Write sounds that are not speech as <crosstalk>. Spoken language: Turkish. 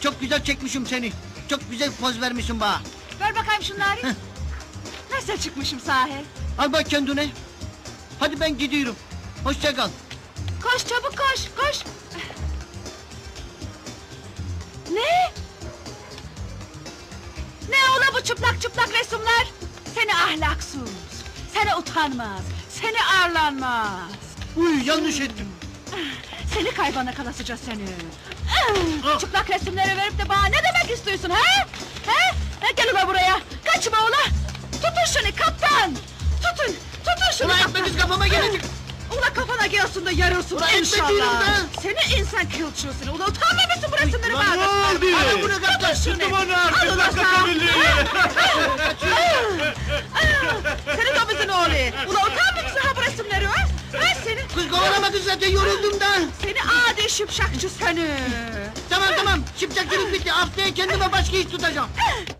Çok güzel çekmişim seni. Çok güzel poz vermişsin bana. Ver bakayım şunları. Nasıl çıkmışım sahi? Al bak kendine. Hadi ben gidiyorum. Hoşça kal. Koş çabuk koş, koş. Ne? Ne ola bu çıplak çıplak resimler? Seni ahlaksız, seni utanmaz, seni arlanmaz. Uy yanlış ettim. Seni kaybana kalasıca seni. Çıplak resimleri verip de bana ne demek istiyorsun ha? Ha? Ha, Gel ula buraya, kaçma ula. Tutun şunu kaptan. Tutun, tutun şunu Ulan kaptan. etmeniz kafama gelecek. Ula kafana gelsin de yarılsın Ulan etme inşallah. Seni insan kılçıyor seni. Ula utanmıyor musun bu resimleri Ulan bana? ne oldu? Al bunu kaptan şunu. Al ula sen. Kız zaten yoruldum da. Seni adi şıpşakçı seni. Tamam tamam. Şıpçakçılık bitti. Haftaya kendime başka iş tutacağım. <laughs>